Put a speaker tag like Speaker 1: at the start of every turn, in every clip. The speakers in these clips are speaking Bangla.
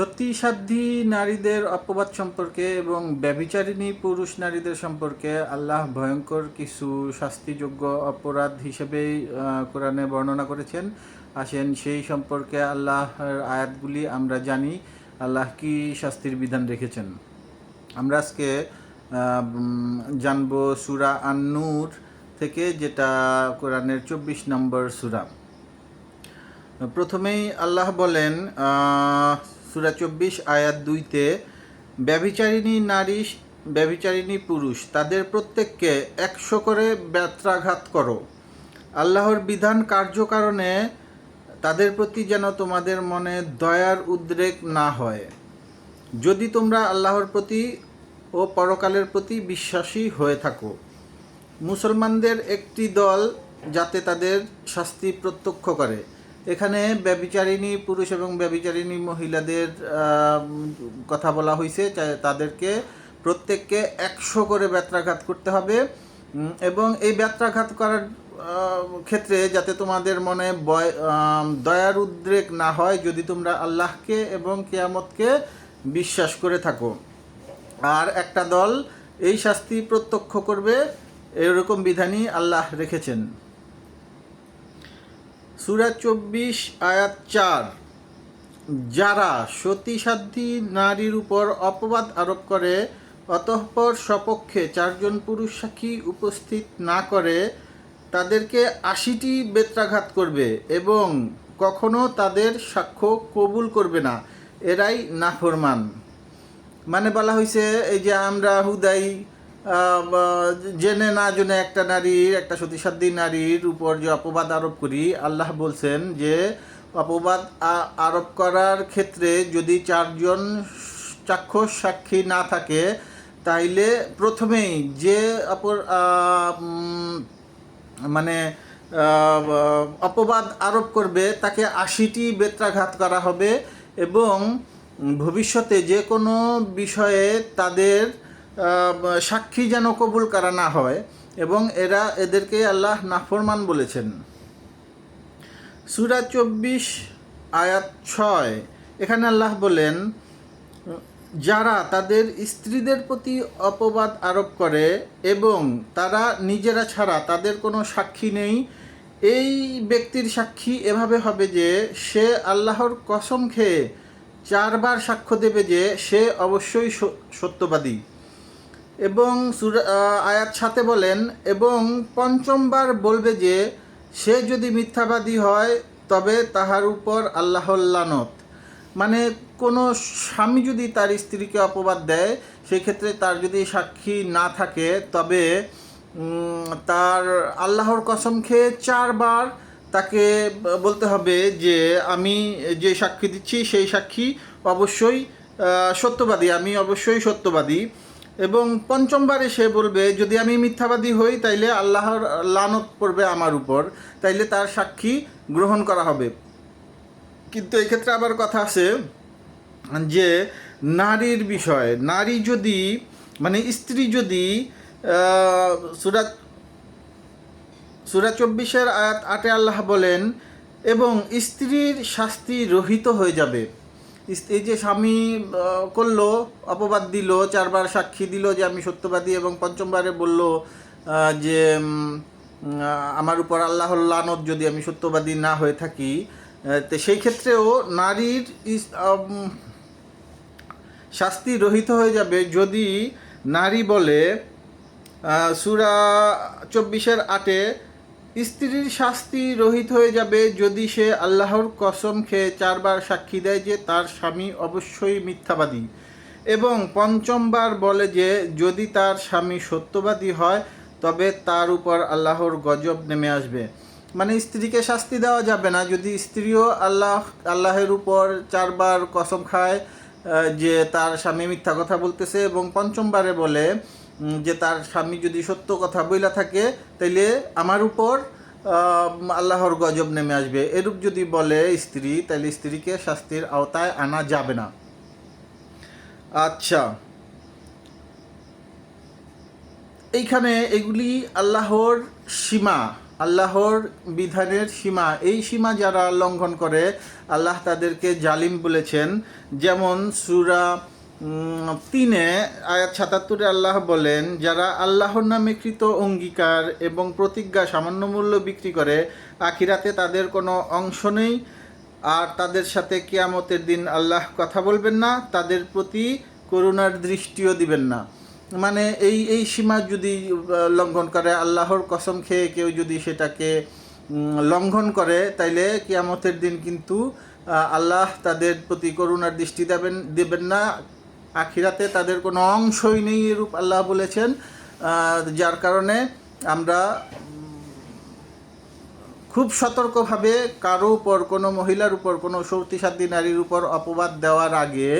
Speaker 1: সতীসাধ্যী নারীদের অপবাদ সম্পর্কে এবং ব্যভিচারিণী পুরুষ নারীদের সম্পর্কে আল্লাহ ভয়ঙ্কর কিছু শাস্তিযোগ্য অপরাধ হিসেবেই কোরআনে বর্ণনা করেছেন। আসেন, সেই সম্পর্কে আল্লাহর আয়াতগুলি আমরা জানি। আল্লাহ কি শাস্তির বিধান রেখেছেন? আমরা আজকে জানব সুরা আন্নুর থেকে, যেটা কোরআনের চব্বিশ নম্বর সুরা। প্রথমেই আল্লাহ বলেন সুরা চব্বিশ, আয়াত দুইতে, ব্যভিচারিণী নারী, ব্যভিচারিণী পুরুষ, তাদের প্রত্যেককে একশো করে ব্যত্রাঘাত করো। আল্লাহর বিধান কার্যকারণে তাদের প্রতি যেন তোমাদের মনে দয়ার উদ্রেক না হয়। যদি তোমরা আল্লাহর প্রতি ও পরকালের প্রতি বিশ্বাসী হয়ে থাকো। মুসলমানদের একটি দল যাতে তাদের শাস্তি প্রত্যক্ষ করে। এখানে ব্যবিচারিণী পুরুষ এবং ব্যবিচারিণী মহিলাদের কথা বলা হয়েছে তাদেরকে প্রত্যেককে একশো করে ব্যত্রাঘাত করতে হবে। এবং এই ব্যত্রাঘাত করার ক্ষেত্রে যাতে তোমাদের মনে দয়ার উদ্রেক না হয়, যদি তোমরা আল্লাহকে এবং কেয়ামতকে বিশ্বাস করে থাকো। আর একটা দল এই শাস্তি প্রত্যক্ষ করবে, এরকম বিধানই আল্লাহ রেখেছেন। সুরা চব্বিশ, আয়াত চার। যারা সতীসাধ্যী নারীর উপর অপবাদ আরোপ করে, অতঃপর সপক্ষে চারজন পুরুষ সাক্ষী উপস্থিত না করে, তাদেরকে আশিটি বেত্রাঘাত করবে এবং কখনো তাদের সাক্ষ্য কবুল করবে না। এরাই নাফরমান। মানে বলা হয়েছে এই যে আমরা হুদাই জেনে না জেনে একটা নারীর একটা সতীসাধ্যী নারীর উপর যে অপবাদ আরোপ করি, আল্লাহ বলছেন যে অপবাদ আরোপ করার ক্ষেত্রে যদি চারজন চাক্ষুষ সাক্ষী না থাকে, তাইলে প্রথমেই যে অপর মানে অপবাদ আরোপ করবে, তাকে আশিটি বেত্রাঘাত করা হবে এবং ভবিষ্যতে যে কোনো বিষয়ে তাদের সাক্ষী যেন কবুল করা না হয় এবং এরা এদেরকে আল্লাহ নাফরমান বলেছেন। সুরা চব্বিশ, আয়াত ছয়, এখানে আল্লাহ বলেন, যারা তাদের স্ত্রীদের প্রতি অপবাদ আরোপ করে এবং তারা নিজেরা ছাড়া তাদের কোনো সাক্ষী নেই, এই ব্যক্তির সাক্ষী এভাবে হবে যে সে আল্লাহর কসম খেয়ে চারবার সাক্ষ্য দেবে যে সে অবশ্যই সত্যবাদী। এবং আয়াত সাথে বলেন, এবং পঞ্চমবার বলবে যে, সে যদি মিথ্যাবাদী হয়, তবে তাহার উপর আল্লাহর লানত। মানে কোনো স্বামী যদি তার স্ত্রীকে অপবাদ দেয়, সেক্ষেত্রে তার যদি সাক্ষী না থাকে, তবে তার আল্লাহর কসম খেয়ে চারবার তাকে বলতে হবে যে, আমি যে সাক্ষী দিচ্ছি, সেই সাক্ষী অবশ্যই সত্যবাদী, আমি অবশ্যই সত্যবাদী। এবং পঞ্চমবারে সে বলবে, যদি আমি মিথ্যাবাদী হই, তাইলে আল্লাহর লানত পড়বে আমার উপর, তাইলে তার সাক্ষী গ্রহণ করা হবে। কিন্তু এক্ষেত্রে আবার কথা আছে যে নারীর বিষয়, নারী যদি মানে স্ত্রী যদি সুরাত সুরা চব্বিশের আয়াত আটে আল্লাহ বলেন, এবং স্ত্রীর শাস্তি রহিত হয়ে যাবে। এই যে স্বামী করল, অপবাদ দিল, চারবার সাক্ষী দিল যে আমি সত্যবাদী এবং পঞ্চমবারে বলল যে আমার উপর আল্লাহর লানত যদি আমি সত্যবাদী না হয়ে থাকি তো সেই ক্ষেত্রেও নারীর শাস্তি রহিত হয়ে যাবে যদি নারী বলে সুরা চব্বিশের আটে স্ত্রীর শাস্তি রহিত হয়ে যাবে যদি সে আল্লাহর কসম খেয়ে চারবার সাক্ষী দেয় যে তার স্বামী অবশ্যই মিথ্যাবাদী। এবং পঞ্চমবার বলে যে যদি তার স্বামী সত্যবাদী হয়, তবে তার উপর আল্লাহর গজব নেমে আসবে। মানে স্ত্রীকে শাস্তি দেওয়া যাবে না। যদি স্ত্রীও আল্লাহ, আল্লাহের উপর চারবার কসম খায় যে তার স্বামী মিথ্যা কথা বলতেছে এবং পঞ্চমবারে বলে যে তার স্বামী যদি সত্য কথা বইলা থাকে, তাইলে আমার উপর আল্লাহর গজব নেমে আসবে। এরূপ যদি বলে স্ত্রী তাহলে স্ত্রীকে শাস্তির আওতায় আনা যাবে না। আচ্ছা। এইখানে এগুলি আল্লাহর সীমা, আল্লাহর বিধানের সীমা। এই সীমা যারা লঙ্ঘন করে, আল্লাহ তাদেরকে জালিম বলেছেন। যেমন সুরা তিনে আয়াত সাতাত্তরে আল্লাহ বলেন, যারা আল্লাহর নামে কৃত অঙ্গীকার এবং প্রতিজ্ঞা সামান্য মূল্য বিক্রি করে, আখিরাতে তাদের কোনো অংশ নেই। আর তাদের সাথে কিয়ামতের দিন আল্লাহ কথা বলবেন না, তাদের প্রতি করুণার দৃষ্টিও দিবেন না। মানে এই এই সীমা যদি লঙ্ঘন করে, আল্লাহর কসম খেয়ে কেউ যদি সেটাকে লঙ্ঘন করে, তাইলে কিয়ামতের দিন কিন্তু আল্লাহ তাদের প্রতি করুণার দৃষ্টি দেবেন দেবেন না। আখিরাতে তাদের কোনো অংশই নেই এরূপ আল্লাহ বলেছেন। যার কারণে আমরা খুব সতর্কভাবে কারও উপর, কোনো মহিলার উপর, কোনো শক্তিশালী নারীর উপর অপবাদ দেওয়ার আগে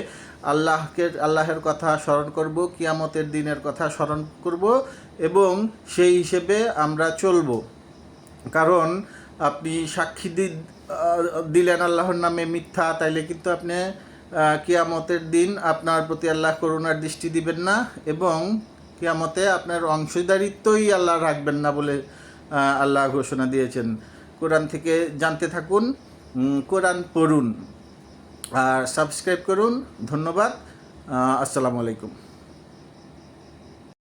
Speaker 1: আল্লাহকে, আল্লাহের কথা স্মরণ করব, কিয়ামতের দিনের কথা স্মরণ করব এবং সেই হিসেবে আমরা চলব। কারণ আপনি সাক্ষী দিলেন আল্লাহর নামে মিথ্যা, তাইলে কিন্তু আপনি কিয়ামতের দিন আপনার প্রতি আল্লাহ করুণার দৃষ্টি দিবেন না এবং কিয়ামতে আপনার অংশীদারিত্বই আল্লাহ রাখবেন না বলে আল্লাহ ঘোষণা দিয়েছেন। কোরআন থেকে জানতে থাকুন কোরআন পড়ুন। আর সাবস্ক্রাইব করুন। ধন্যবাদ। আসসালামু আলাইকুম।